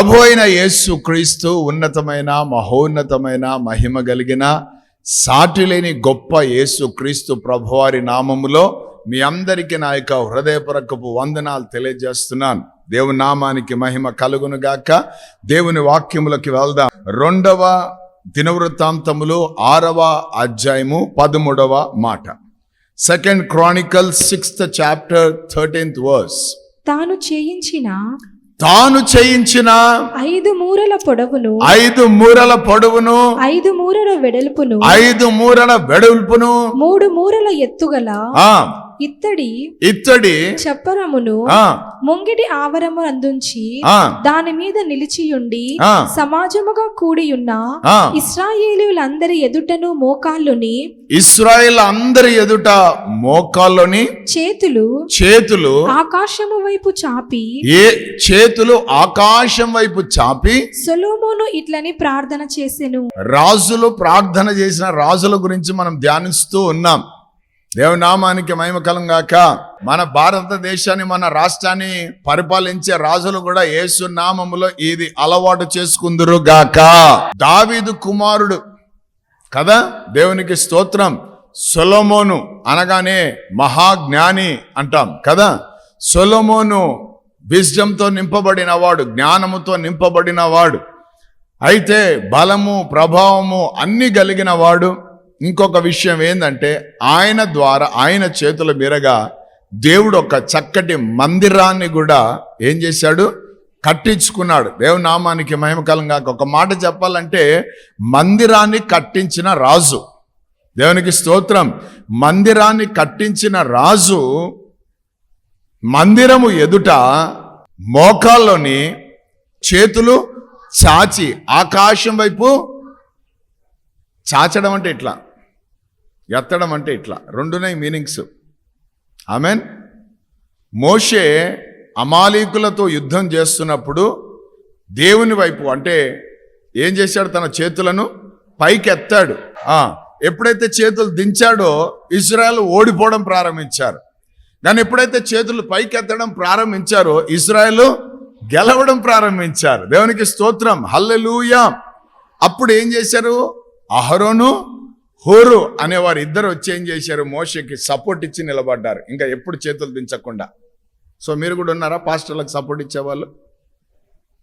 ప్రభు అయిన యేసు క్రీస్తు ఉన్నతమైన మహోన్నతమైన మహిమ కలిగిన సాటి లేని గొప్ప యేసు క్రీస్తు ప్రభువారి నామములో మీ అందరికీ నా యొక్క హృదయపరకపు వందనాలు తెలియజేస్తున్నాను. దేవుని నామానికి మహిమ కలుగును గాక. దేవుని వాక్యములకి వెళ్దాం. రెండవ దినవృత్తాంతములు ఆరవ అధ్యాయము పదమూడవ మాట. Second chronicle sixth chapter thirteenth verse తాను చేయించిన తాను చేయించిన ఐదు మూరల పొడవును ఐదు మూరల పొడవును ఐదు మూరల వెడల్పును ఐదు మూరల వెడల్పును. మూడు మూరల ఎత్తుగల ఆ ఇత్తడి ఇత్తడి చప్పరమును ముంగిటి ఆవరము అందుంచి దాని మీద నిలిచియుండి. సమాజముగా కూడియున్న ఆ. ఇస్రాయేలీయులందరి ఎదుటను మోకాళ్ళుని ఇస్రాయేల్ అందరి ఎదుట మోకాల్లోని చేతులు చేతులు ఆకాశము వైపు చాపి ఏ చేతులు ఆకాశం వైపు చాపి సొలోమోను ఇట్లని ప్రార్థన చేసెను. రాజులు ప్రార్థన చేసిన రాజుల గురించి మనం ధ్యానిస్తూ ఉన్నాం. దేవనామానికి మహిమ కలంగాక. మన భారతదేశాన్ని మన రాష్ట్రాన్ని పరిపాలించే రాజులు కూడా యేసు నామములో ఇది అలవాటు చేసుకుందరు గాక. దావీదు కుమారుడు కదా? దేవునికి స్తోత్రం. సొలమోను అనగానే మహాజ్ఞాని అంటాం కదా? సొలమోను విజ్డంతో నింపబడిన వాడు జ్ఞానముతో నింపబడిన వాడు. అయితే బలము ప్రభావము అన్ని కలిగిన వాడు. ఇంకొక విషయం ఏంటంటే ఆయన ద్వారా ఆయన చేతుల మీరగా దేవుడు ఒక చక్కటి మందిరాన్ని కూడా ఏం చేశాడు? కట్టించుకున్నాడు. దేవునామానికి మహిమకలం కాక ఒక మాట చెప్పాలంటే మందిరాన్ని కట్టించిన రాజు. దేవునికి స్తోత్రం. మందిరాన్ని కట్టించిన రాజు మందిరము ఎదుట మోకాల్లోని చేతులు చాచి ఆకాశం వైపు చాచడం అంటే ఇట్లా. ఎత్తడం అంటే ఇట్లా. రెండునే మీనింగ్స్ ఆమెన్ మోషే అమాలీకులతో యుద్ధం చేస్తున్నప్పుడు దేవుని వైపు అంటే ఏం చేశాడు తన చేతులను? పైకి ఎత్తాడు ఎప్పుడైతే చేతులు దించాడో ఇజ్రాయెల్ ఓడిపోవడం ప్రారంభించారు. కానీ ఎప్పుడైతే చేతులు పైకి ఎత్తడం ప్రారంభించారో ఇజ్రాయెల్ గెలవడం ప్రారంభించారు. దేవునికి స్తోత్రం. హల్లెలూయా. అప్పుడు ఏం చేశారు? అహరోను హోరు అనేవారు ఇద్దరు వచ్చి ఏం చేశారు? మోషకి సపోర్ట్ ఇచ్చి నిలబడ్డారు. ఇంకా ఎప్పుడు చేతులు దించకుండా. సో మీరు కూడా ఉన్నారా? పాస్టర్లకు సపోర్ట్ ఇచ్చేవాళ్ళు?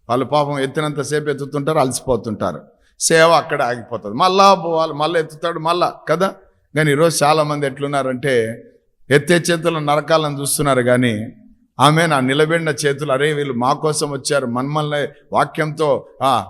వాళ్ళు పాపం ఎత్తినంతసేపు ఎత్తుతుంటారు అలసిపోతుంటారు. సేవ అక్కడ ఆగిపోతుంది. మళ్ళా వాళ్ళు మళ్ళీ ఎత్తుతాడు మళ్ళా కదా? కానీ ఈరోజు చాలామంది ఎట్లున్నారంటే ఎత్తే చేతులు నరకాలను చూస్తున్నారు కానీ ఆమె నా నిలబడిన చేతులు అరే వీళ్ళు మా కోసం వచ్చారు మమ్మల్ని వాక్యంతో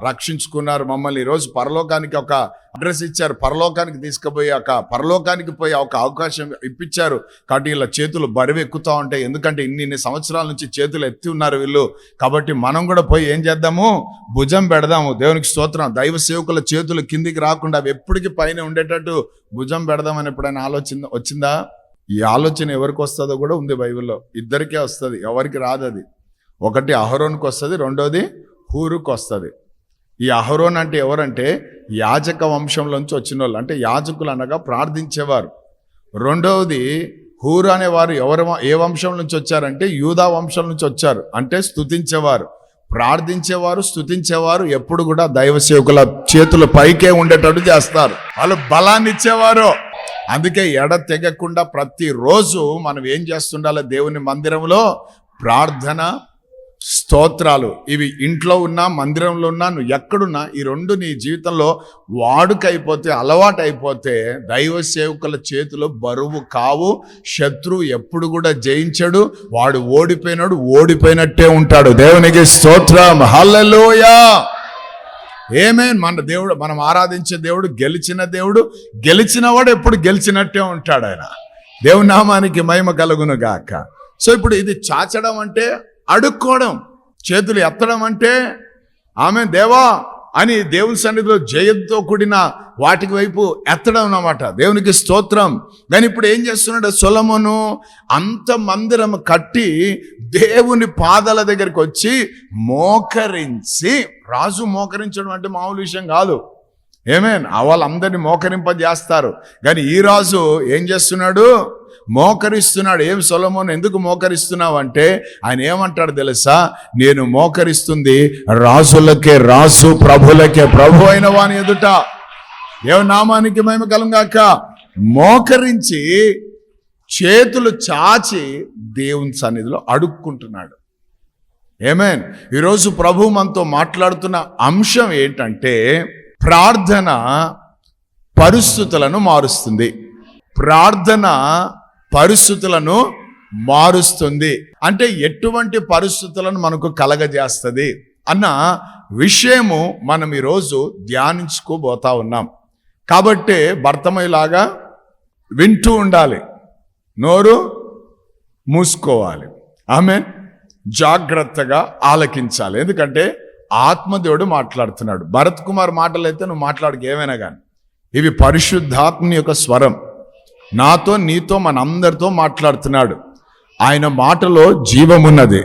రక్షించుకున్నారు మమ్మల్ని ఈరోజు పరలోకానికి ఒక అడ్రస్ ఇచ్చారు పరలోకానికి తీసుకుపోయి ఒక పరలోకానికి పోయి ఒక అవకాశం ఇప్పించారు. కాబట్టి వీళ్ళ చేతులు బరువు ఎక్కుతూ ఉంటాయి. ఎందుకంటే ఇన్ని ఇన్ని సంవత్సరాల నుంచి చేతులు ఎత్తి ఉన్నారు వీళ్ళు. కాబట్టి మనం కూడా పోయి ఏం చేద్దాము? భుజం పెడదాము. దేవునికి స్తోత్రం. దైవ సేవకుల చేతులు కిందికి రాకుండా అవి ఎప్పటికీ పైన ఉండేటట్టు భుజం పెడదామని ఎప్పుడైనా ఆలోచన వచ్చిందా? ఈ ఆలోచన ఎవరికి వస్తుందో కూడా ఉంది బైబిల్లో. ఇద్దరికే వస్తుంది ఎవరికి రాదు అది. ఒకటి అహరోన్కి వస్తుంది రెండోది హూరుకు వస్తుంది. ఈ అహరోన్ అంటే ఎవరంటే యాజక వంశంలోంచి వచ్చిన వాళ్ళు అంటే యాజకులు అనగా ప్రార్థించేవారు. రెండవది హూరు అనేవారు ఎవరు ఏ వంశం నుంచి వచ్చారంటే యూదా వంశం నుంచి వచ్చారు అంటే స్తుతించేవారు. ప్రార్థించేవారు స్తుతించేవారు ఎప్పుడు కూడా దైవ సేవకుల చేతుల పైకే ఉండేటట్టు చేస్తారు. వాళ్ళు బలాన్ని ఇచ్చేవారు. అందుకే ఎడ తెగకుండా ప్రతిరోజు మనం ఏం చేస్తుండాలి? దేవుని మందిరంలో ప్రార్థన స్తోత్రాలు. ఇవి ఇంట్లో ఉన్నా మందిరంలో ఉన్నా నువ్వు ఎక్కడున్నా ఈ రెండు నీ జీవితంలో వాడుకైపోతే అలవాటు అయిపోతే దైవ సేవకుల చేతిలో బరువు కావు శత్రువు ఎప్పుడు కూడా జయించడు వాడు ఓడిపోయినాడు ఓడిపోయినట్టే ఉంటాడు. దేవునికి స్తోత్రం. హల్లలోయా! ఏమే మన దేవుడు మనం ఆరాధించే దేవుడు గెలిచిన దేవుడు గెలిచిన వాడు ఎప్పుడు గెలిచినట్టే ఉంటాడు ఆయన. దేవుని నామానికి మహిమ కలుగును గాక. సో ఇప్పుడు ఇది చాచడం అంటే అడుక్కోవడం చేతులు ఎత్తడం అంటే ఆమె దేవా అని దేవుని సన్నిధిలో జయంతో కూడిన వాటికి వైపు ఎత్తడం అన్నమాట. దేవునికి స్తోత్రం. కానీ ఇప్పుడు ఏం చేస్తున్నాడు సొలమును? అంత మందిరం కట్టి దేవుని పాదాల దగ్గరికి వచ్చి మోకరించి రాజు మోకరించడం అంటే మామూలు విషయం కాదు. ఏమేన్ వాళ్ళందరినీ మోకరింపజేస్తారు. కానీ ఈ రాజు ఏం చేస్తున్నాడు? మోకరిస్తున్నాడు. ఏం సొలమోన్? ఎందుకు మోకరిస్తున్నావు అంటే ఆయన ఏమంటాడు తెలుసా? నేను మోకరిస్తుంది రాసులకే రాసు ప్రభులకే ప్రభు అయిన వాని ఎదుట. దేవుని నామానికి మేము కలంగాక? మోకరించి చేతులు చాచి దేవుని సన్నిధిలో అడుక్కుంటున్నాడు. ఏమేన్ ఈరోజు ప్రభు మనతో మాట్లాడుతున్న అంశం ఏంటంటే ప్రార్థన పరిస్థితులను మారుస్తుంది. ప్రార్థన పరిస్థితులను మారుస్తుంది. అంటే ఎటువంటి పరిస్థితులను మనకు కలగజేస్తుంది అన్న విషయము మనం ఈరోజు ధ్యానించుకోబోతా ఉన్నాం. కాబట్టి భర్తమయ్యలాగా వింటూ ఉండాలి. నోరు మూసుకోవాలి. ఆమె జాగ్రత్తగా ఆలకించాలి. ఎందుకంటే ఆత్మదేవుడు మాట్లాడుతున్నాడు. భరత్ కుమార్ మాటలు అయితే నువ్వు మాట్లాడక ఏమైనా కానీ ఇవి పరిశుద్ధాత్మని యొక్క స్వరం. నాతో నీతో మనందరితో మాట్లాడుతున్నాడు. ఆయన మాటలో జీవమున్నది.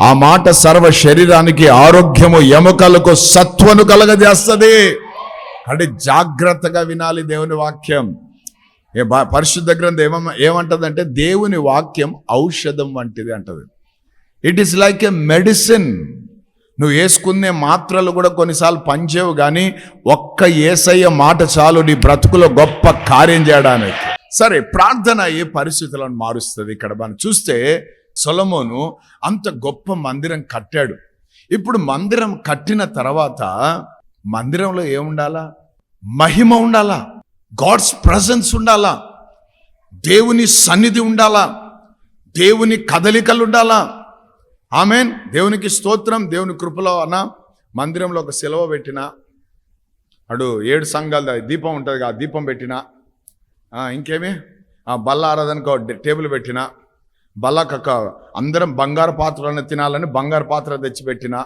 ఆ మాట సర్వ శరీరానికి ఆరోగ్యము ఎముకలకు సత్వను కలగజేస్తుంది. అంటే జాగ్రత్తగా వినాలి దేవుని వాక్యం. ఏ పరిశుద్ధ గ్రంథం ఏమ ఏమంటదంటే దేవుని వాక్యం ఔషధం వంటిది అంటది. It is like a medicine నువ్వు వేసుకునే మాత్రలు కూడా కొన్నిసార్లు పనిచేయవు కానీ ఒక్క ఏసయ్య మాట చాలు నీ బ్రతుకులో గొప్ప కార్యం చేయడానికి. సరే ప్రార్థన ఏ పరిస్థితులను మారుస్తుంది? ఇక్కడ మనం చూస్తే సొలమోను అంత గొప్ప మందిరం కట్టాడు. ఇప్పుడు మందిరం కట్టిన తర్వాత మందిరంలో ఏముండాలా? మహిమ ఉండాలా? గాడ్స్ ప్రజెన్స్ ఉండాలా? దేవుని సన్నిధి ఉండాలా? దేవుని కదలికలు ఉండాలా? ఆమెన్. దేవునికి స్తోత్రం దేవుని కృపలో అన్న మందిరంలో ఒక సెలవు పెట్టిన అడు ఏడు సంఘాల దీపం ఉంటుంది ఆ దీపం పెట్టిన ఇంకేమి? ఆ బల్ల ఆరాధనకు టేబుల్ పెట్టిన బల్లకొక అందరం బంగారు పాత్రలను తినాలని బంగారు పాత్ర తెచ్చి పెట్టిన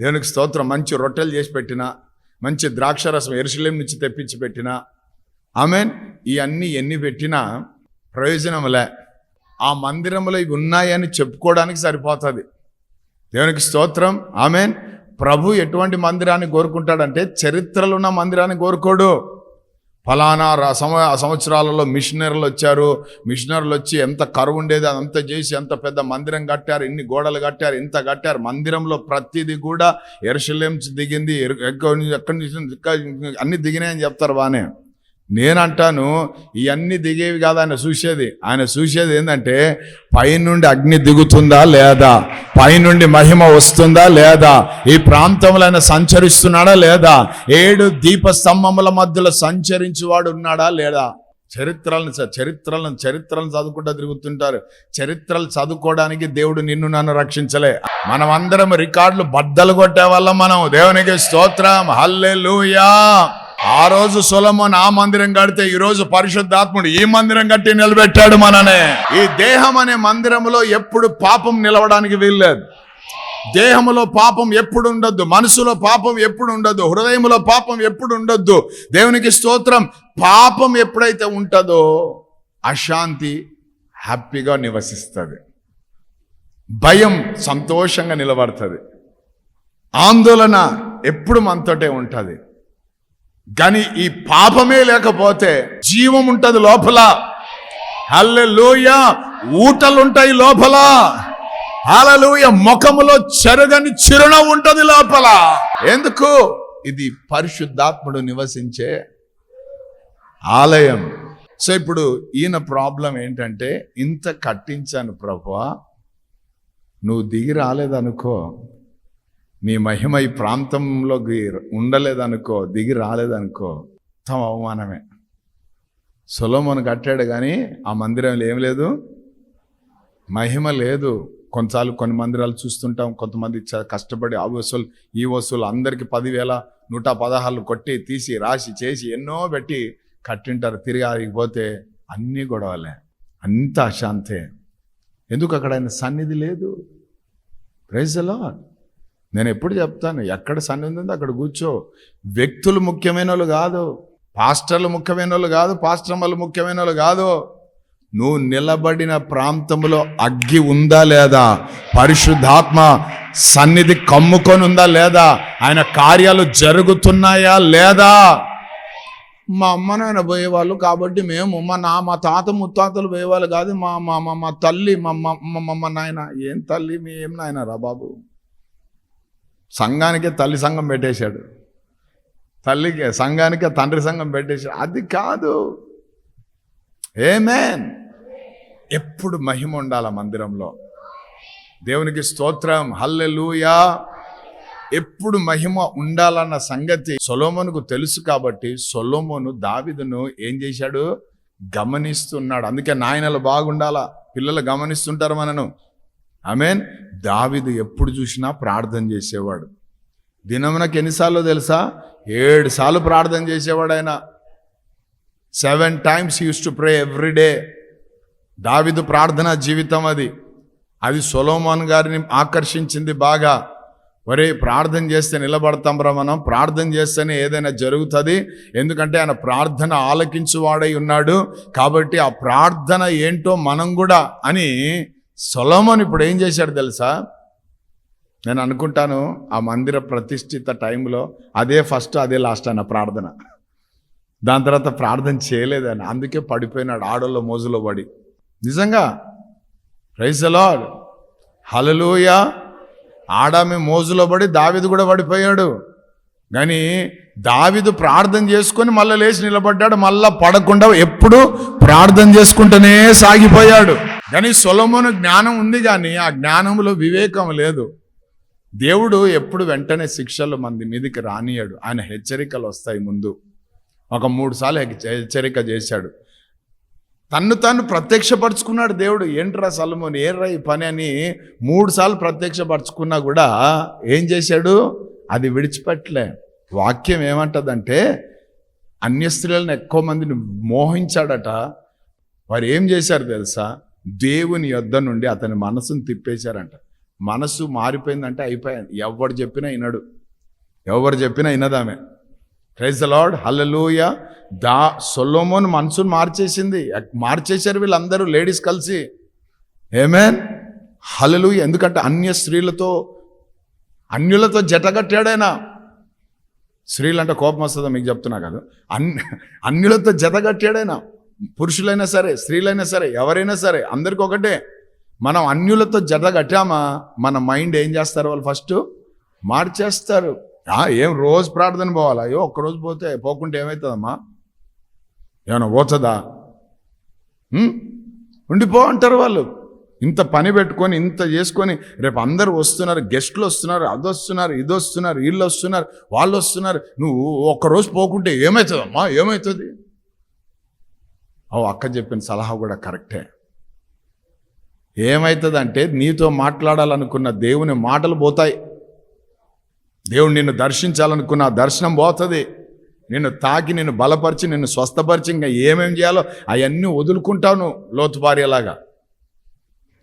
దేవునికి స్తోత్రం మంచి రొట్టెలు చేసి పెట్టిన మంచి ద్రాక్షరసం ఎరుసలేం నుంచి తెప్పించి పెట్టిన ఆమెన్. ఇవన్నీ ఎన్ని పెట్టినా ప్రయోజనంలే ఆ మందిరంలో ఇవి ఉన్నాయని చెప్పుకోవడానికి సరిపోతుంది. దేవునికి స్తోత్రం ఆమెన్. ప్రభు ఎటువంటి మందిరాన్ని కోరుకుంటాడంటే చరిత్రలో ఉన్న మందిరాన్ని కోరుకోడు. ఫలానా సమ సంవత్సరాలలో మిషనరీలు వచ్చారు. మిషనరీలు వచ్చి ఎంత కరువు ఉండేది అదంతా చేసి ఎంత పెద్ద మందిరం కట్టారు ఇన్ని గోడలు కట్టారు ఇంత కట్టారు. మందిరంలో ప్రతిదీ కూడా ఎరుసలేం దిగింది ఎరు- ఎక్కడి నుంచి ఎక్కడి నుంచి అన్ని దిగినాయని చెప్తారు బానే నేనంటాను ఇవన్నీ దిగేవి కాదు ఆయన చూసేది. ఆయన చూసేది ఏంటంటే పైనుండి అగ్ని దిగుతుందా లేదా? పైనుండి మహిమ వస్తుందా లేదా? ఈ ప్రాంతంలో ఆయన సంచరిస్తున్నాడా లేదా? ఏడు దీప స్తంభముల మధ్యలో సంచరించేవాడు ఉన్నాడా లేదా? చరిత్రలను చరిత్రలను చరిత్రలను చదువుకుంటూ తిరుగుతుంటారు. చరిత్రలు చదువుకోవడానికి దేవుడు నిన్ను నన్ను రక్షించలే. మనం అందరం రికార్డులు బద్దలు కొట్టే వల్ల మనం. దేవునికి స్తోత్రం. హల్లే ఆ రోజు సొలమోన్ ఆ మందిరం కడితే ఈ రోజు పరిశుద్ధాత్ముడు ఈ మందిరం కట్టి నిలబెట్టాడు మననే. ఈ దేహం అనే మందిరములో ఎప్పుడు పాపం నిలవడానికి వీల్లేదు. దేహములో పాపం ఎప్పుడు ఉండొద్దు మనసులో పాపం ఎప్పుడు ఉండదు హృదయములో పాపం ఎప్పుడు ఉండొద్దు దేవునికి స్తోత్రం పాపం ఎప్పుడైతే ఉంటుందో అశాంతి హ్యాపీగా నివసిస్తుంది. భయం సంతోషంగా నిలబడుతుంది. ఆందోళన ఎప్పుడు మనతోటే ఉంటుంది. కానీ ఈ పాపమే లేకపోతే జీవం ఉంటది లోపల. హల్లెలూయ! ఊటలుంటాయి లోపల. హల్లెలూయ! ముఖములో చెరగని చిరునవ్వు ఉంటది లోపల. ఎందుకు? ఇది పరిశుద్ధాత్ముడు నివసించే ఆలయం. సో ఇప్పుడు ఈయన ప్రాబ్లం ఏంటంటే ఇంత కట్టించాను ప్రభు నువ్వు దిగి రాలేదనుకో నీ మహిమ ఈ ప్రాంతంలోకి ఉండలేదనుకో దిగి రాలేదనుకో మొత్తం అవమానమే. సొలోమోను కట్టాడు కానీ ఆ మందిరంలో ఏం లేదు. మహిమ లేదు. కొన్నిసార్లు కొన్ని మందిరాలు చూస్తుంటాం. కొంతమంది చ- కష్టపడి ఆ వసూలు ఈ వసూలు అందరికి పదివేల నూట పదహారులు కొట్టి తీసి రాసి చేసి ఎన్నో పెట్టి కట్టింటారు. తిరిగి ఆగిపోతే అన్నీ గొడవలే. అంత అశాంతే. ఎందుకు అక్కడ ఆయన సన్నిధి లేదు? ప్రైజ్లో నేను ఎప్పుడు చెప్తాను ఎక్కడ సన్నిధి ఉందో అక్కడ కూర్చో. వ్యక్తులు ముఖ్యమైన వాళ్ళు కాదు పాస్టర్లు ముఖ్యమైన వాళ్ళు కాదు పాస్టర్మలు ముఖ్యమైన వాళ్ళు కాదు. నువ్వు నిలబడిన ప్రాంతంలో అగ్గి ఉందా లేదా? పరిశుద్ధాత్మ సన్నిధి కమ్ముకొని ఉందా లేదా? ఆయన కార్యాలు జరుగుతున్నాయా లేదా? మా అమ్మ నాయన పోయేవాళ్ళు కాబట్టి మేము మా నా మా తాత ముత్తాతలు పోయేవాళ్ళు కాదు మా మా మా తల్లి మా మా- మా మా నాయన. ఏం తల్లి మీ ఏం నాయన రా బాబు? సంఘానికే తల్లి సంఘం పెట్టేశాడు. తల్లికి సంఘానికే తండ్రి సంఘం పెట్టేశాడు. అది కాదు. ఏమేన్ ఎప్పుడు మహిమ ఉండాల మందిరంలో? దేవునికి స్తోత్రం. హల్లెలూయా ఎప్పుడు మహిమ ఉండాలన్న సంగతి సొలోమోనుకు తెలుసు కాబట్టి సొలోమోను దావిదును ఏం చేశాడు? గమనిస్తున్నాడు. అందుకే నాయనలు బాగుండాలా? పిల్లలు గమనిస్తుంటారు మనను. ఆమెన్. దావిదు ఎప్పుడు చూసినా ప్రార్థన చేసేవాడు. దినమునకు ఎన్నిసార్లు తెలుసా? ఏడు సార్లు ప్రార్థన చేసేవాడు ఆయన seven times use to pray every day. దావిదు ప్రార్థన జీవితం అది. అది సొలోమాన్ గారిని ఆకర్షించింది బాగా. ఒరే ప్రార్థన చేస్తే నిలబడతాంరా మనం. ప్రార్థన చేస్తేనే ఏదైనా జరుగుతుంది. ఎందుకంటే ఆయన ప్రార్థన ఆలకించువాడై ఉన్నాడు. కాబట్టి ఆ ప్రార్థన ఏంటో మనం కూడా అని సొలోమన్ ఇప్పుడు ఏం చేశాడు తెలుసా? నేను అనుకుంటాను ఆ మందిర ప్రతిష్ఠిత టైంలో అదే ఫస్ట్ అదే లాస్ట్ అన్న ప్రార్థన. దాని తర్వాత ప్రార్థన చేయలేదని అందుకే పడిపోయినాడు ఆడోళ్ళ మోజులో పడి. నిజంగా రైస్ అలాడ్ హలలోయ ఆడామె మోజులో పడి దావిదు కూడా పడిపోయాడు. కానీ దావిదు ప్రార్థన చేసుకొని మళ్ళీ లేచి నిలబడ్డాడు. మళ్ళా పడకుండా ఎప్పుడు ప్రార్థన చేసుకుంటూనే సాగిపోయాడు. కానీ సొలమును జ్ఞానం ఉంది కానీ ఆ జ్ఞానంలో వివేకం లేదు. దేవుడు ఎప్పుడు వెంటనే శిక్షలు మంది మీదకి రానియాడు. ఆయన హెచ్చరికలు వస్తాయి ముందు. ఒక మూడు సార్లు హెచ్చరిక చేశాడు. తన్ను తాను ప్రత్యక్షపరుచుకున్నాడు దేవుడు. ఏంట్రా సలమోన్? ఏర్రా ఈ పని అని మూడు సార్లు ప్రత్యక్షపరచుకున్నా కూడా ఏం చేశాడు? అది విడిచిపెట్టలే. వాక్యం ఏమంటదంటే అన్య స్త్రీలను ఎక్కువ మందిని మోహించాడట. వారు ఏం చేశారు తెలుసా? దేవుని యొద్ద నుండి అతని మనసును తిప్పేశారంట. మనసు మారిపోయిందంటే అయిపోయింది ఎవరు చెప్పినా వినడు. ఎవరు చెప్పినా వినదామె. ప్రైజ్ లార్డ్ హల్లలోయ దా సొలోమోన్ మనసును మార్చేసింది. మార్చేశారు వీళ్ళందరూ లేడీస్ కలిసి. ఏమేన్ హలలు ఎందుకంటే అన్య స్త్రీలతో అన్యులతో జతగట్టాడైనా స్త్రీలు అంటే కోపం వస్తుందో మీకు చెప్తున్నా కాదు. అన్ అన్యులతో జతగట్టాడైనా పురుషులైనా సరే స్త్రీలైనా సరే ఎవరైనా సరే అందరికి ఒకటే. మనం అన్యులతో జత కట్టామా? మన మైండ్ ఏం చేస్తారు వాళ్ళు? ఫస్ట్ మార్చేస్తారు. ఏం రోజు ప్రార్థన పోవాలా? అయ్యో ఒక్కరోజు పోతే పోకుంటే ఏమవుతుందమ్మా ఏమైనా పోతుందా? ఉండిపో అంటారు వాళ్ళు. ఇంత పని పెట్టుకొని ఇంత చేసుకొని రేపు అందరు వస్తున్నారు గెస్ట్లు వస్తున్నారు అది వస్తున్నారు ఇది వస్తున్నారు వీళ్ళు వస్తున్నారు వాళ్ళు వస్తున్నారు. నువ్వు ఒక్కరోజు పోకుంటే ఏమవుతుందమ్మా ఏమవుతుంది ఓ అక్క చెప్పిన సలహా కూడా కరెక్టే. ఏమవుతుందంటే నీతో మాట్లాడాలనుకున్న దేవుని మాటలు పోతాయి. దేవుడు నిన్ను దర్శించాలనుకున్న దర్శనం పోతుంది. నిన్ను తాకి నిన్ను బలపరిచి నిన్ను స్వస్థపరిచి ఇంకా ఏమేం చేయాలో అవన్నీ వదులుకుంటాను లోతుపారేలాగా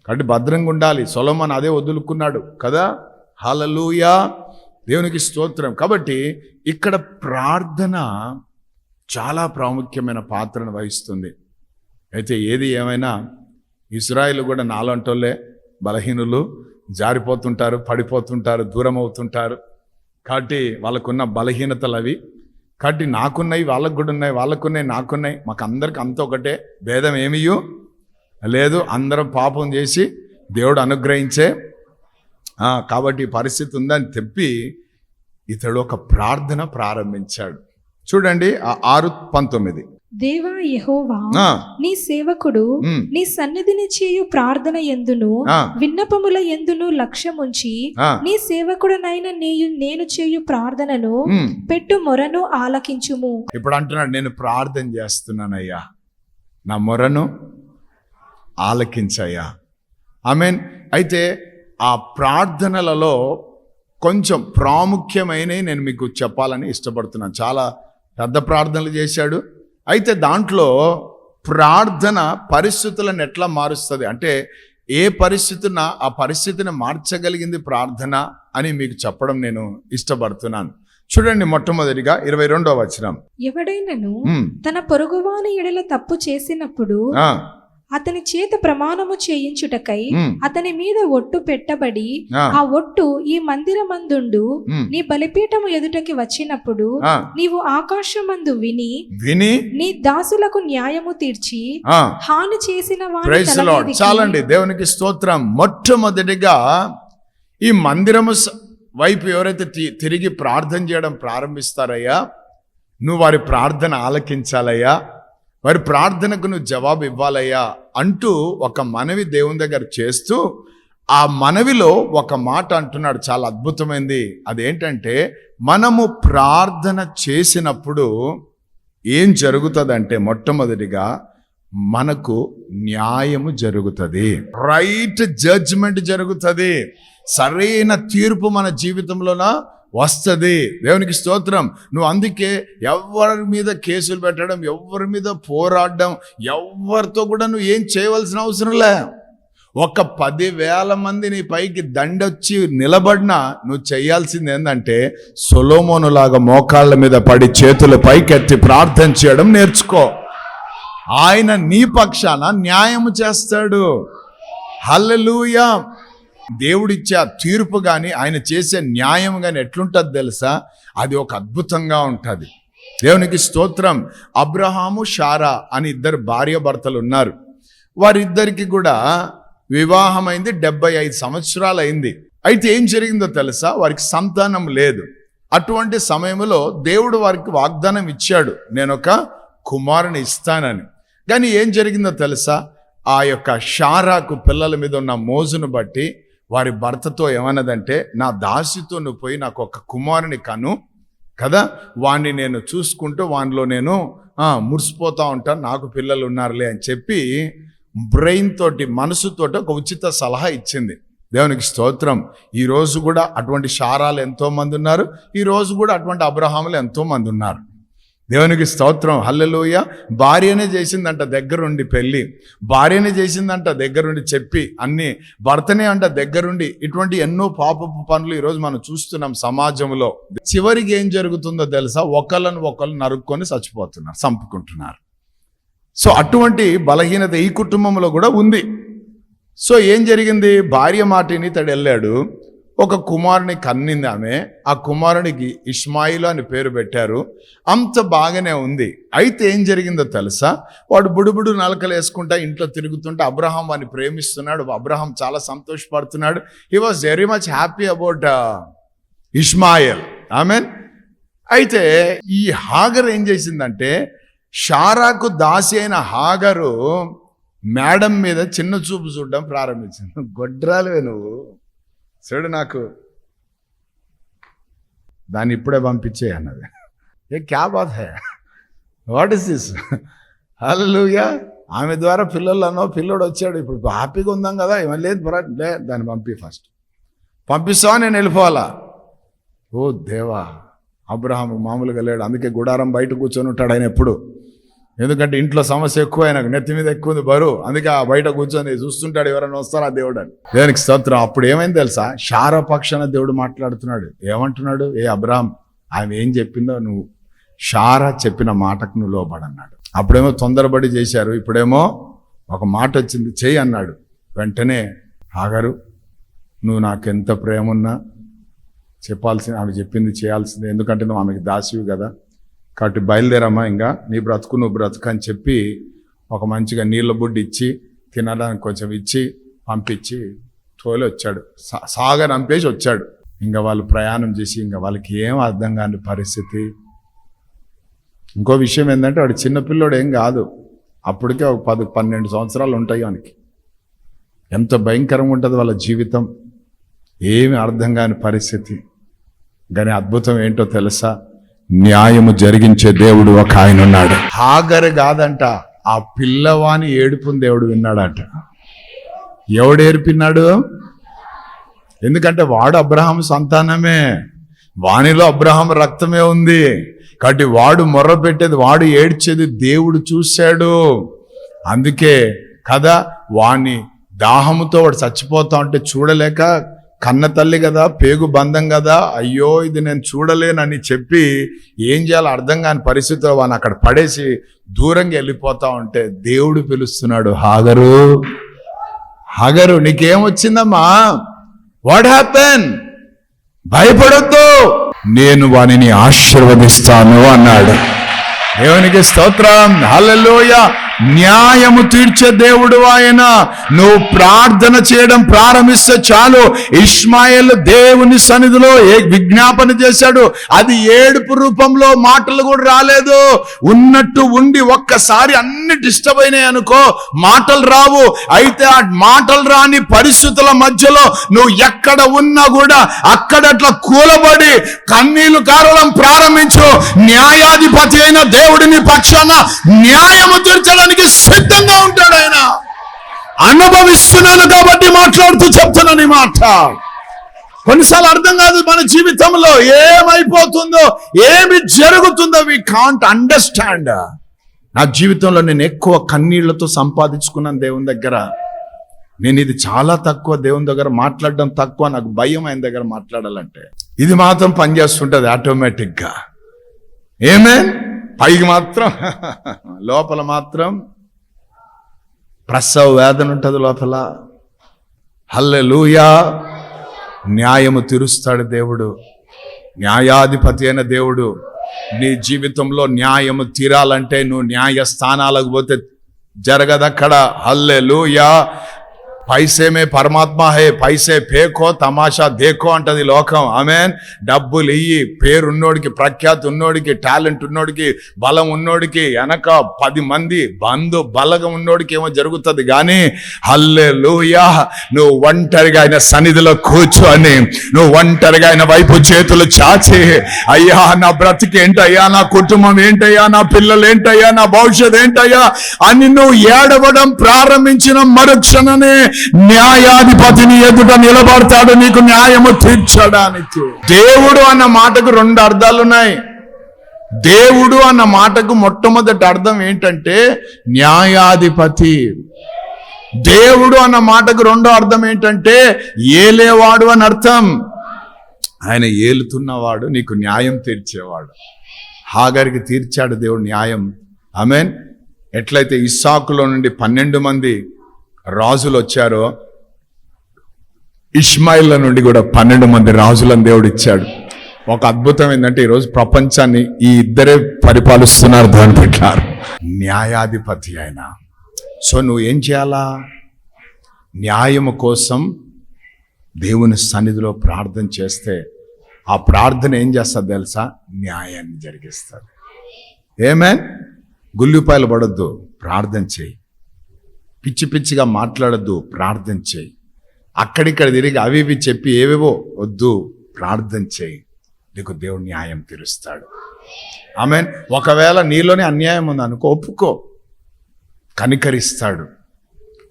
కాబట్టి భద్రంగా ఉండాలి. సొలమన్ అదే వదులుకున్నాడు కదా? హలలుయా దేవునికి స్తోత్రం. కాబట్టి ఇక్కడ ప్రార్థన చాలా ప్రాముఖ్యమైన పాత్రను వహిస్తుంది. అయితే ఏది ఏమైనా ఇజ్రాయిల్ కూడా నాలంటోళ్ళే బలహీనులు జారిపోతుంటారు పడిపోతుంటారు దూరం అవుతుంటారు కాబట్టి వాళ్ళకున్న బలహీనతలు అవి. కాబట్టి నాకున్నాయి వాళ్ళకు కూడా ఉన్నాయి వాళ్ళకున్నాయి నాకున్నాయి. మాకు అందరికి అంత ఒకటే భేదం ఏమియు లేదు. అందరం పాపం చేసి దేవుడు అనుగ్రహించే కాబట్టి పరిస్థితి ఉందని చెప్పి ఇతడు ఒక ప్రార్థన ప్రారంభించాడు. చూడండి ఆరు పంతొమ్మిది. దేవా యెహోవా నీ సేవకుడు నీ సన్నిధిని చేయు ప్రార్థన ఎందును విన్నపముల ఎందును లక్ష్యముంచి నీ సేవకుడనైన నేను నేను చేయు ప్రార్థనను. పెట్టు మొరను ఆలకించుము. ఇప్పుడు అంటున్నాడు నేను ప్రార్థన చేస్తున్నానయ్యా. నా మొరను ఆలకించయ్యా. మీన్ అయితే ఆ ప్రార్థనలలో కొంచెం ప్రాముఖ్యమైనవి నేను మీకు చెప్పాలని ఇష్టపడుతున్నాను. చాలా పెద్ద ప్రార్థనలు చేశాడు. అయితే దాంట్లో ప్రార్థన పరిస్థితులను ఎట్లా మారుస్తుంది? అంటే ఏ పరిస్థితిన ఆ పరిస్థితిని మార్చగలిగింది ప్రార్థన అని మీకు చెప్పడం నేను ఇష్టపడుతున్నాను. చూడండి మొట్టమొదటిగా ఇరవై రెండవ వచనం. ఎవడైనను తన పొరుగువాని ఎడల తప్పు చేసినప్పుడు అతని చేత ప్రమాణము చేయించుటకై అతని మీద ఒట్టు పెట్టబడి ఆ, ఒట్టు ఈ మందిరమందుండు నీ బలిపీఠము ఎదుటకి వచ్చినప్పుడు నీవు ఆకాశమందు విని విని నీ దాసులకు న్యాయము తీర్చి హాని చేసిన చాలండి దేవునికి స్తోత్రం. మొట్టమొదటిగా ఈ మందిరము వైపు ఎవరైతే తిరిగి ప్రార్థన చేయడం ప్రారంభిస్తారయ్యా నువ్వు వారి ప్రార్థన ఆలకించాలయ్యా. వారి ప్రార్థనకు నువ్వు జవాబు ఇవ్వాలయ్యా అంటూ ఒక మనవి దేవుని దగ్గర చేస్తూ ఆ మనవిలో ఒక మాట అంటున్నాడు. చాలా అద్భుతమైంది. అదేంటంటే మనము ప్రార్థన చేసినప్పుడు ఏం జరుగుతుందంటే మొట్టమొదటిగా మనకు న్యాయము జరుగుతుంది. రైట్ జడ్జ్మెంట్ జరుగుతుంది. సరైన తీర్పు మన జీవితంలోన? వస్తుంది. దేవునికి స్తోత్రం. నువ్వు అందుకే ఎవరి మీద కేసులు పెట్టడం ఎవరి మీద పోరాడడం ఎవరితో కూడా నువ్వు ఏం చేయవలసిన అవసరం లే. ఒక పదివేల మంది నీ పైకి దండొచ్చి నిలబడినా నువ్వు చేయాల్సింది ఏంటంటే సొలోమోనులాగా మోకాళ్ళ మీద పడి చేతులు పైకెత్తి ప్రార్థన చేయడం నేర్చుకో. ఆయన నీ పక్షాన న్యాయం చేస్తాడు. హల్లెలూయా! దేవుడిచ్చే ఆ తీర్పు కానీ ఆయన చేసే న్యాయం కానీ ఎట్లుంటుంది తెలుసా? అది ఒక అద్భుతంగా ఉంటుంది. దేవునికి స్తోత్రం. అబ్రహాము షారా అని ఇద్దరు భార్య భర్తలు ఉన్నారు. వారిద్దరికి కూడా వివాహమైంది డెబ్బై ఐదు సంవత్సరాలు అయింది అయితే ఏం జరిగిందో తెలుసా? వారికి సంతానం లేదు. అటువంటి సమయంలో దేవుడు వారికి వాగ్దానం ఇచ్చాడు. నేను ఒక కుమారుని ఇస్తానని. కానీ ఏం జరిగిందో తెలుసా? ఆ యొక్క షారాకు పిల్లల మీద ఉన్న మోజును బట్టి వారి భర్తతో ఏమన్నదంటే నా దాసితో నువ్వు పోయి నాకు ఒక కుమారుని కను కదా? వాణ్ణి నేను చూసుకుంటూ వానిలో నేను మురిసిపోతూ ఉంటాను నాకు పిల్లలు ఉన్నారులే అని చెప్పి బ్రెయిన్ తోటి మనసుతోటి ఒక ఉచిత సలహా ఇచ్చింది. దేవునికి స్తోత్రం. ఈ రోజు కూడా అటువంటి శారాలు ఎంతోమంది ఉన్నారు ఈరోజు కూడా అటువంటి అబ్రహాములు ఎంతోమంది ఉన్నారు. దేవునికి స్తోత్రం. హల్లెలోయ. భార్యనే చేసిందంట దగ్గరుండి పెళ్ళి. భార్యనే చేసిందంట దగ్గరుండి చెప్పి అన్ని. భర్తనే అంట దగ్గరుండి ఇటువంటి ఎన్నో పాపపు పనులు ఈరోజు మనం చూస్తున్నాం సమాజంలో. చివరికి ఏం జరుగుతుందో తెలుసా? ఒకళ్ళని ఒకళ్ళు నరుక్కొని చచ్చిపోతున్నారు చంపుకుంటున్నారు. సో అటువంటి బలహీనత ఈ కుటుంబంలో కూడా ఉంది. సో ఏం జరిగింది? భార్య మాటిని తడు వెళ్ళాడు ఒక కుమారుని కన్నింది ఆమె. ఆ కుమారునికి ఇస్మాయిల్ అని పేరు పెట్టారు. అంత బాగానే ఉంది. అయితే ఏం జరిగిందో తెలుసా? వాడు బుడుబుడు నలకలు వేసుకుంటా ఇంట్లో తిరుగుతుంటే అబ్రహాం వాడిని ప్రేమిస్తున్నాడు. అబ్రహాం చాలా సంతోషపడుతున్నాడు. He was very much happy about Ishmael amen అయితే ఈ హాగర్ ఏం చేసిందంటే షారాకు దాసి అయిన హాగరు మేడం మీద చిన్న చూపు చూడడం ప్రారంభించింది. గొడ్రాలువే నువ్వు. శివుడు నాకు దాన్ని ఇప్పుడే పంపించే అన్నది. ఏ క్యా బాధ వాట్ ఇస్ దిస్ హల్లెలూయా ఆమె ద్వారా పిల్లలు అన్నో పిల్లోడు వచ్చాడు. ఇప్పుడు హ్యాపీగా ఉందాం కదా ఏమీ లేదు లే దాన్ని పంపి ఫస్ట్ పంపిస్తావా నేను వెళ్ళిపోవాలా? ఓ దేవా అబ్రహాం మామూలుగా లేడు. అందుకే గుడారం బయట కూర్చొని ఉంటాడు ఆయన ఎప్పుడు. ఎందుకంటే ఇంట్లో సమస్య ఎక్కువ ఆయనకు నెత్తి మీద ఎక్కువ ఉంది బరువు. అందుకే ఆ బయట కూర్చొని చూస్తుంటాడు ఎవరైనా వస్తారా దేవుడు అని. దేవునికి స్తోత్రం. అప్పుడు ఏమైంది తెలుసా? శార పక్షాన దేవుడు మాట్లాడుతున్నాడు. ఏమంటున్నాడు? ఏ అబ్రహాం ఆమె ఏం చెప్పిందో నువ్వు షార చెప్పిన మాటకు నువ్వు లోబడన్నాడు. అప్పుడేమో తొందరపడి చేశారు. ఇప్పుడేమో ఒక మాట వచ్చింది చేయి అన్నాడు. వెంటనే ఆగరు. నువ్వు నాకెంత ప్రేమ ఉన్నా చెప్పాల్సింది ఆమె చెప్పింది చేయాల్సింది. ఎందుకంటే నువ్వు ఆమెకి దాసివి కదా. కాబట్టి బయలుదేరమ్మా ఇంకా? నీ బ్రతుకు నువ్వు బ్రతుకు అని చెప్పి ఒక మంచిగా నీళ్ళ బుడ్డి ఇచ్చి తినడానికి కొంచెం ఇచ్చి పంపించి తోలి వచ్చాడు. సా- సాగర్ అంపేసి వచ్చాడు. ఇంకా వాళ్ళు ప్రయాణం చేసి ఇంకా వాళ్ళకి ఏం అర్థం కాని పరిస్థితి. ఇంకో విషయం ఏంటంటే వాడు చిన్నపిల్లోడు ఏం కాదు. అప్పటికే ఒక పది పన్నెండు సంవత్సరాలు ఉంటాయి వానికి. ఎంత భయంకరంగా ఉంటుంది వాళ్ళ జీవితం. ఏమి అర్థం కాని పరిస్థితి. కానీ అద్భుతం ఏంటో తెలుసా? న్యాయము జరిగించే దేవుడు ఒక ఆయన ఉన్నాడు. హాగర్ కాదంట ఆ పిల్లవాని ఏడుపుని దేవుడు విన్నాడంట. ఎవడు ఏర్పిన్నాడు ఎందుకంటే వాడు అబ్రహాం సంతానమే. వానిలో అబ్రహాం రక్తమే ఉంది. కాబట్టి వాడు మొర్ర పెట్టేది వాడు ఏడ్చేది దేవుడు చూశాడు. అందుకే కదా వాణ్ణి దాహముతో వాడు చచ్చిపోతా ఉంటే చూడలేక కన్న తల్లి కదా పేగు బంధం కదా అయ్యో ఇది నేను చూడలేనని చెప్పి ఏం చేయాలో అర్థం కాని పరిస్థితిలో వాడిని అక్కడ పడేసి దూరంగా వెళ్ళిపోతా ఉంటే దేవుడు పిలుస్తున్నాడు హాగరు హాగరు నీకేమొచ్చిందమ్మా వాట్ హ్యాపెన్ భయపడొద్దు. నేను వానిని ఆశీర్వదిస్తాను అన్నాడు. దేవునికి స్తోత్రం. హల్లెలూయ న్యాయము తీర్చే దేవుడు ఆయన. నువ్వు ప్రార్థన చేయడం ప్రారంభిస్తే చాలు. ఇస్మాయిల్ దేవుని సన్నిధిలో ఏ విజ్ఞాపన చేశాడు? అది ఏడుపు రూపంలో మాటలు కూడా రాలేదు. ఉన్నట్టు ఉండి ఒక్కసారి అన్ని డిస్టర్బ్ అయినాయి అనుకో మాటలు రావు. అయితే ఆ మాటలు రాని పరిస్థితుల మధ్యలో నువ్వు ఎక్కడ ఉన్నా కూడా అక్కడట్లా కూలబడి కన్నీళ్ళు కారడం ప్రారంభించు. న్యాయాధిపతి అయిన దేవుడిని పక్షాన న్యాయము తీర్చడానికి సిద్ధంగా ఉంటాడు ఆయన. అనుభవిస్తున్నాను కాబట్టి మాట్లాడుతూ చెప్తున్నాను ఈ మాట. కొన్నిసార్లు అర్థం కాదు మన జీవితంలో ఏమైపోతుందో ఏమి జరుగుతుందో వి కాంట్ అండర్స్టాండ్ నా జీవితంలో నేను ఎక్కువ కన్నీళ్ళతో సంపాదించుకున్నాను దేవుని దగ్గర. నేను ఇది చాలా తక్కువ దేవుని దగ్గర మాట్లాడడం తక్కువ నాకు భయం ఆయన దగ్గర మాట్లాడాలంటే. ఇది మాత్రం పనిచేస్తుంటుంది ఆటోమేటిక్గా ఏమే పైకి మాత్రం లోపల మాత్రం ప్రసవ వేదన ఉంటుంది లోపల. హల్లెలూయా. న్యాయము తీరుస్తాడు దేవుడు. న్యాయాధిపతి అయిన దేవుడు. నీ జీవితంలో న్యాయము తీరాలంటే నువ్వు న్యాయ స్థానాలకు పోతే జరగదక్కడ. హల్లెలూయా. పైసేమే పరమాత్మ హే పైసే పేకో తమాషా దేకో అంటది లోకం. ఆమెన్. డబ్బులు ఇయ్యి పేరు ఉన్నోడికి ప్రఖ్యాతి ఉన్నోడికి టాలెంట్ ఉన్నోడికి బలం ఉన్నోడికి వెనక పది మంది బంధు బలగం ఉన్నోడికి ఏమో జరుగుతుంది. కానీ హల్లే లూయా నువ్వు ఒంటరిగా ఆయన సన్నిధిలో కూర్చొని నువ్వు ఒంటరిగా ఆయన వైపు చేతులు చాచి అయ్యా నా బ్రతికి ఏంటయ్యా నా కుటుంబం ఏంటయ్యా నా పిల్లలు ఏంటయ్యా నా భవిష్యత్ ఏంటయ్యా అని నువ్వు ఏడవడం ప్రారంభించిన మరుక్షణనే న్యాయాధిపతిని ఎదుట నిలబడతాడు నీకు న్యాయము తీర్చడానికి. దేవుడు అన్న మాటకు రెండు అర్థాలున్నాయి. దేవుడు అన్న మాటకు మొట్టమొదటి అర్థం ఏంటంటే న్యాయాధిపతి. దేవుడు అన్న మాటకు రెండో అర్థం ఏంటంటే ఏలేవాడు అని అర్థం. ఆయన ఏలుతున్నవాడు నీకు న్యాయం తీర్చేవాడు. హాగరికి తీర్చాడు దేవుడు న్యాయం. ఐ మీన్ ఎట్లయితే ఇస్సాకులో నుండి పన్నెండు మంది రాజులు వచ్చారో ఇష్మాయిల్ నుండి కూడా పన్నెండు మంది రాజులను దేవుడు ఇచ్చాడు. ఒక అద్భుతం ఏంటంటే ఈరోజు ప్రపంచాన్ని ఈ ఇద్దరే పరిపాలిస్తున్నారు దాని పెట్టారు న్యాయాధిపతి ఆయన సో నువ్వు ఏం చేయాలా? న్యాయము కోసం దేవుని సన్నిధిలో ప్రార్థన చేస్తే ఆ ప్రార్థన ఏం చేస్తుంది తెలుసా? న్యాయాన్ని జరిగిస్తుంది. ఏమే గుల్లిపాయలు పడొద్దు. ప్రార్థన చేయి. పిచ్చి పిచ్చిగా మాట్లాడద్దు ప్రార్థన చేయి. అక్కడిక్కడ తిరిగి అవి ఇవి చెప్పి ఏవేవో వద్దు ప్రార్థన చేయి. నీకు దేవుడు న్యాయం తీరుస్తాడు. ఆమె ఒకవేళ నీలోనే అన్యాయం ఉంది అనుకో ఒప్పుకో. కనికరిస్తాడు.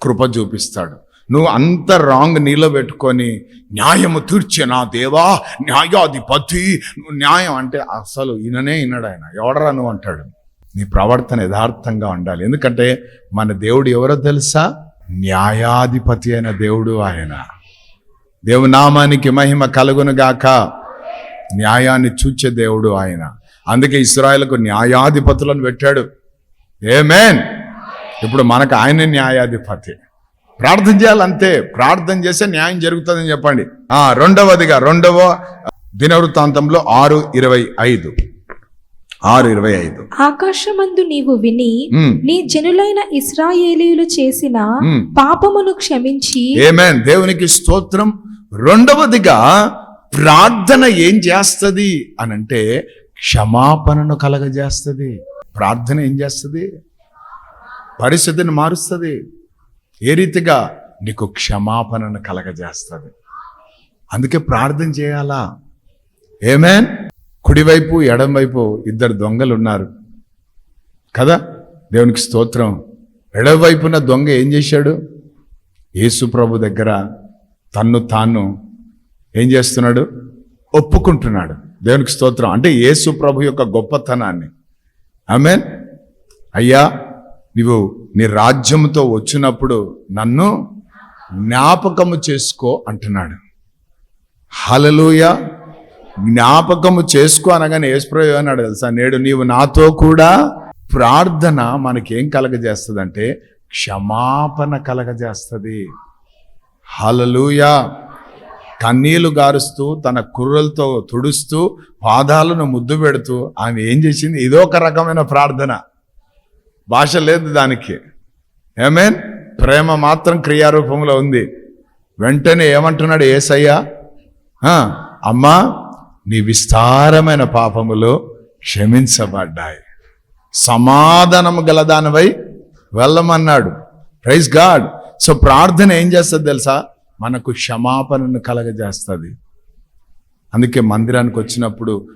కృప చూపిస్తాడు. నువ్వు అంత రాంగ్ నీలో పెట్టుకొని న్యాయము తీర్చే నా దేవా న్యాయాధిపతి నువ్వు న్యాయం అంటే అసలు ఈయననే వినడు ఆయన ఎవడరా నువ్వు అంటాడు? నీ ప్రవర్తన యథార్థంగా ఉండాలి. ఎందుకంటే మన దేవుడు ఎవరో తెలుసా? న్యాయాధిపతి అయిన దేవుడు ఆయన. దేవునామానికి మహిమ కలుగునుగాక. న్యాయాన్ని చూచే దేవుడు ఆయన. అందుకే ఇస్రాయల్కు న్యాయాధిపతులను పెట్టాడు. ఏమేన్ ఇప్పుడు మనకు ఆయన న్యాయాధిపతి. ప్రార్థన చేయాలంతే. ప్రార్థన చేస్తే న్యాయం జరుగుతుందని చెప్పండి. ఆ రెండవదిగా రెండవ దినవృత్తాంతంలో ఆరు ఇరవై ఐదు. ఆరు ఇరవై ఐదు. ఆకాశమందు నీవు విని ఉమ్, నీ జనులైన ఇస్రాయేలీయులు చేసిన ఉమ్. పాపమును క్షమించి ఏమేన్ దేవునికి స్తోత్రం. రెండవదిగా ప్రార్థన ఏం చేస్తుంది అనంటే క్షమాపణను కలగజేస్తుంది. ప్రార్థన ఏం చేస్తుంది? పరిస్థితిని మారుస్తుంది. ఏ రీతిగా? నీకు క్షమాపణను కలగజేస్తుంది. అందుకే ప్రార్థన చేయాలా? ఏమేన్ కుడివైపు ఎడంవైపు ఇద్దరు దొంగలు ఉన్నారు కదా? దేవునికి స్తోత్రం. ఎడవైపున దొంగ ఏం చేశాడు? యేసు ప్రభు దగ్గర తన్ను తాను ఏం చేస్తున్నాడు? ఒప్పుకుంటున్నాడు. దేవునికి స్తోత్రం. అంటే యేసు ప్రభు యొక్క గొప్పతనాన్ని. ఆమెన్? అయ్యా నీవు నీ రాజ్యముతో వచ్చినప్పుడు నన్ను జ్ఞాపకము చేసుకో అంటున్నాడు. హలలుయా జ్ఞాపకము చేసుకో అనగానే యేసుప్రభు అన్నాడు తెలుసా? నేడు నీవు నాతో కూడా ప్రార్థన మనకేం కలగజేస్తుందంటే క్షమాపణ కలగజేస్తుంది. హలలుయా కన్నీళ్ళు గారుస్తూ తన కుర్రలతో తుడుస్తూ పాదాలను ముద్దు పెడుతూ ఆమె ఏం చేసింది? ఇదో ఒక రకమైన ప్రార్థన. భాష లేదు దానికి. ఏమేన్ ప్రేమ మాత్రం క్రియారూపంలో ఉంది. వెంటనే ఏమంటున్నాడు ఏసయ్యా? అమ్మా నీ విస్తారమైన పాపములు క్షమించబడ్డాయి. సమాధానము గలదానివై వెళ్ళమన్నాడు. ప్రైజ్ గాడ్ సో ప్రార్థన ఏం చేస్తుంది తెలుసా? మనకు క్షమాపణను కలగజేస్తుంది. అందుకే మందిరానికి వచ్చినప్పుడు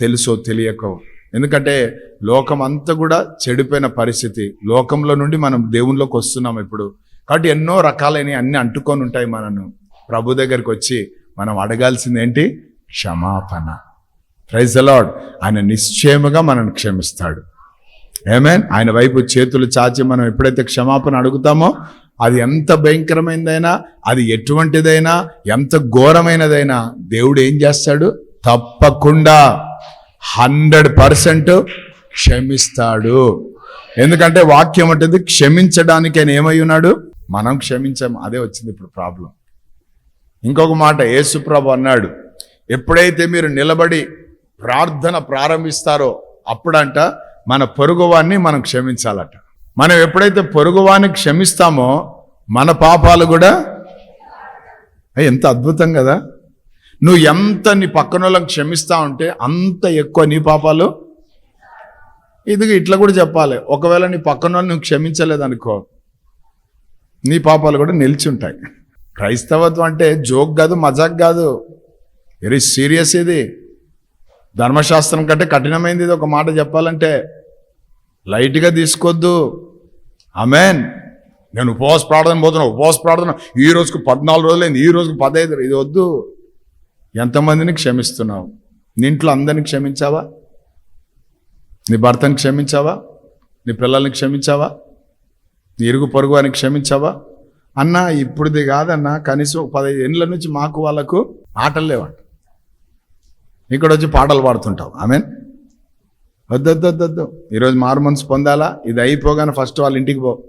తెలుసో తెలియకో. ఎందుకంటే లోకం అంతా కూడా చెడిపోయిన పరిస్థితి. లోకంలో నుండి మనం దేవునిలోకి వస్తున్నాం ఇప్పుడు. కాబట్టి ఎన్నో రకాలైన అన్ని అంటుకొని ఉంటాయి మనను. ప్రభు దగ్గరికి వచ్చి మనం అడగాల్సింది ఏంటి? క్షమాపణ. ప్రైజ్ అలాడ్ ఆయన నిశ్చయముగా మనల్ని క్షమిస్తాడు. ఏమేన్ ఆయన వైపు చేతులు చాచి మనం ఎప్పుడైతే క్షమాపణ అడుగుతామో అది ఎంత భయంకరమైనదైనా అది ఎటువంటిదైనా ఎంత ఘోరమైనదైనా దేవుడు ఏం చేస్తాడు? తప్పకుండా హండ్రెడ్ పర్సెంట్ క్షమిస్తాడు. ఎందుకంటే వాక్యం ఉంటుంది క్షమించడానికి ఆయన ఏమై ఉన్నాడు? మనం క్షమించాము అదే వచ్చింది ఇప్పుడు ప్రాబ్లం. ఇంకొక మాట యేసుప్రభు అన్నాడు ఎప్పుడైతే మీరు నిలబడి ప్రార్థన ప్రారంభిస్తారో అప్పుడంట మన పొరుగువాన్ని మనం క్షమించాలట. మనం ఎప్పుడైతే పొరుగువాన్ని క్షమిస్తామో మన పాపాలు కూడా ఎంత అద్భుతం కదా. నువ్వు ఎంత నీ పక్కన వాళ్ళకి క్షమిస్తా ఉంటే అంత ఎక్కువ నీ పాపాలు? ఇది ఇట్లా కూడా చెప్పాలి. ఒకవేళ నీ పక్కన వాళ్ళు నువ్వు క్షమించలేదనుకో నీ పాపాలు కూడా నిలిచి ఉంటాయి. క్రైస్తవత్వం అంటే జోక్ కాదు మజాక్ కాదు. వెరీ సీరియస్ ఇది. ధర్మశాస్త్రం కంటే కఠినమైంది ఇది. ఒక మాట చెప్పాలంటే లైట్గా తీసుకోవద్దు అమెన్ నేను ఉపవాస ప్రార్థన పోతున్నా ఉపవాస ప్రార్థన. ఈ రోజుకు పద్నాలుగు రోజులైంది ఈ రోజుకు పదహైదు ఇది వద్దు. ఎంతమందిని క్షమిస్తున్నావు? నీ ఇంట్లో అందరిని క్షమించావా? నీ భర్తని క్షమించావా? నీ పిల్లల్ని క్షమించావా? నీ ఇరుగు పొరుగు అని క్షమించావా? అన్న ఇప్పుడుది కాదన్న కనీసం పదహైదు ఏళ్ళ నుంచి మాకు వాళ్ళకు ఆటలు లేవంట. ఇక్కడ వచ్చి పాటలు పాడుతుంటావు. ఆమెన్? వద్దొద్దొద్దొద్దు. ఈరోజు మారు మనసు పొందాలా? ఇది అయిపోగానే ఫస్ట్ వాళ్ళ ఇంటికి పో.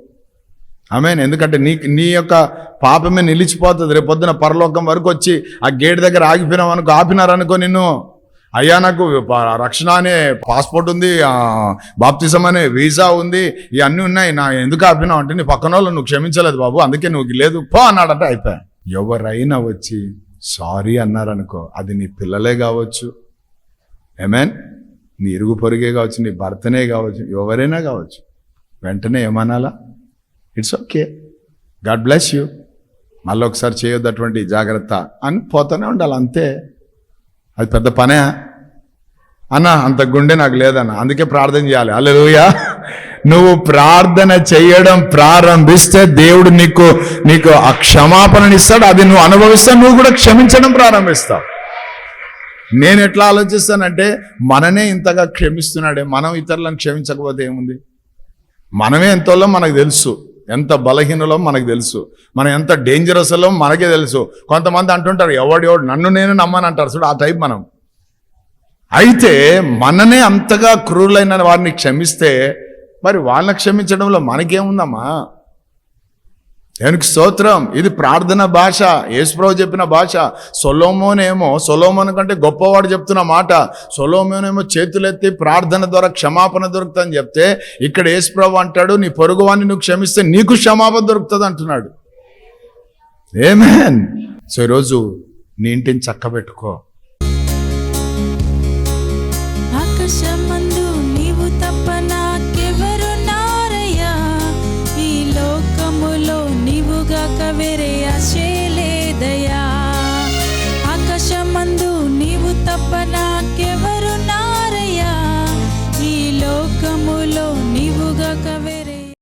ఆమెన్? ఎందుకంటే నీ నీ యొక్క పాపమే నిలిచిపోతుంది. రేపు పొద్దున పరలోకం వరకు వచ్చి ఆ గేట్ దగ్గర ఆగిపోయినావు అనుకో ఆపినారనుకో నిన్ను. అయ్యా నాకు రక్షణ అనే పాస్పోర్ట్ ఉంది బాప్తిజం అనే వీసా ఉంది ఇవన్నీ ఉన్నాయి. నా ఎందుకు ఆపినావు అంటే నీ పక్కన వాళ్ళు నువ్వు క్షమించలేదు బాబు అందుకే నువ్వు లేదు. పో అన్నాడంటే అయిపోయా. ఎవరైనా వచ్చి సారీ అన్నారనుకో అది నీ పిల్లలే కావచ్చు. ఏమేన్ నీ ఇరుగు పొరుగే కావచ్చు నీ భర్తనే కావచ్చు ఎవరైనా కావచ్చు. వెంటనే ఏమనాలా? It's okay God bless you మళ్ళీ ఒకసారి చేయొద్దు అటువంటి జాగ్రత్త. అని పోతూనే ఉండాలి అంతే. అది పెద్ద పనే. అన్న అంత గుండె నాకు లేదన్న అందుకే ప్రార్థన చేయాలి. అల్లెలుయా నువ్వు ప్రార్థన చేయడం ప్రారంభిస్తే దేవుడు నీకు నీకు ఆ క్షమాపణనిస్తాడు. అది నువ్వు అనుభవిస్తావు నువ్వు కూడా క్షమించడం ప్రారంభిస్తావు. నేను ఎట్లా ఆలోచిస్తానంటే మననే ఇంతగా క్షమిస్తున్నాడే. మనం ఇతరులను క్షమించకపోతే ఏముంది? మనమే ఎంతలో మనకు తెలుసు. ఎంత బలహీనలో మనకు తెలుసు. మనం ఎంత డేంజరస్లో మనకే తెలుసు. కొంతమంది అంటుంటారు ఎవడెవడు నన్ను నేను నమ్మని అంటారు. చూడు ఆ టైప్ మనం. అయితే మననే అంతగా క్రూరులైన వారిని క్షమిస్తే మరి వాళ్ళని క్షమించడంలో మనకేముందమ్మా? దానికి స్తోత్రం. ఇది ప్రార్థన భాష. యేసుప్రభు చెప్పిన భాష. సొలోమోనేమో సొలోమోన్ కంటే గొప్పవాడు చెప్తున్న మాట. సొలోమోనేమో చేతులెత్తి ప్రార్థన ద్వారా క్షమాపణ దొరుకుతుందని చెప్తే ఇక్కడ యేసుప్రభు అంటాడు నీ పొరుగువాన్ని నువ్వు క్షమిస్తే నీకు క్షమాపణ దొరుకుతుంది అంటున్నాడు. ఏమేన్ సో ఈరోజు నీ ఇంటిని చక్కబెట్టుకో.